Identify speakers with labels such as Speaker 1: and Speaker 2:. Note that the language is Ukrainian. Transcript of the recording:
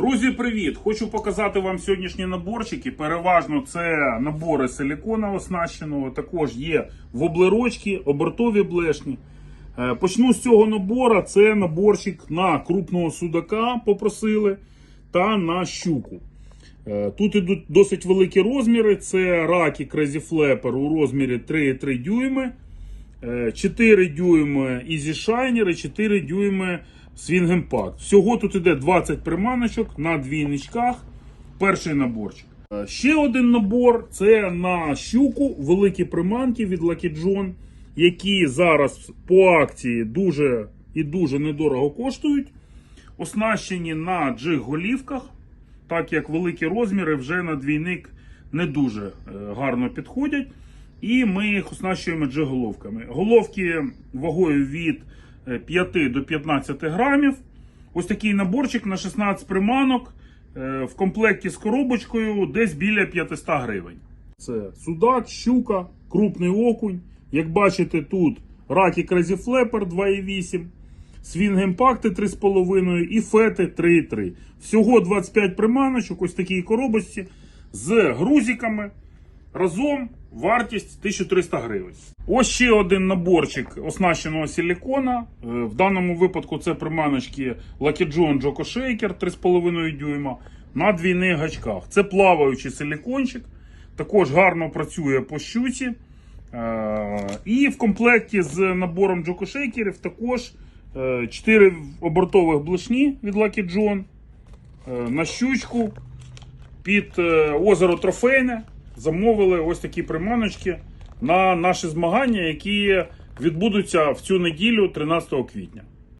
Speaker 1: Друзі, привіт! Хочу показати вам сьогоднішні наборчики. Переважно це набори силікона оснащеного. Також є воблерочки, обертові блешні. Е, Почну з цього набора. Це наборчик на крупного судака попросили та на щуку. Е, Тут ідуть досить великі розміри. Це раки Crazy Flapper у розмірі 3,3 дюйми. Е, 4 дюйми Easy Shiner і 4 дюйми Swing Impact. Всього тут іде 20 приманочок на двійничках. Перший наборчик. Е, Ще один набор це на щуку великі приманки від Lucky John, які зараз по акції дуже і дуже недорого коштують. Оснащені на джиг-голівках, так як великі розміри вже на двійник не дуже е, гарно підходять. І ми їх оснащуємо джиг-головками. Головки вагою від е, 5 до 15 грамів. Ось такий наборчик на 16 приманок е, в комплекті з коробочкою десь біля 500 гривень. Це судак, щука, крупний окунь. Як бачите, тут раки Crazy Flapper 2,8, Swing Impact 3,5 і фети 3,3. Всього 25 приманочок, ось такій коробочці з грузиками. Разом вартість 1300 гривень. Ось ще один наборчик оснащеного силікона. Е, В даному випадку це приманочки Lucky John Joko Shaker 3,5 дюйма на двійних гачках. Це плаваючий силікончик. Також гарно працює по щуці. Е, І в комплекті з набором Shakerів також 4 обертових блишні від Lucky John е, на щучку під е, озеро Трофейне замовили ось такі приманочки на наші змагання, які відбудуться в цю неділю, 13 квітня.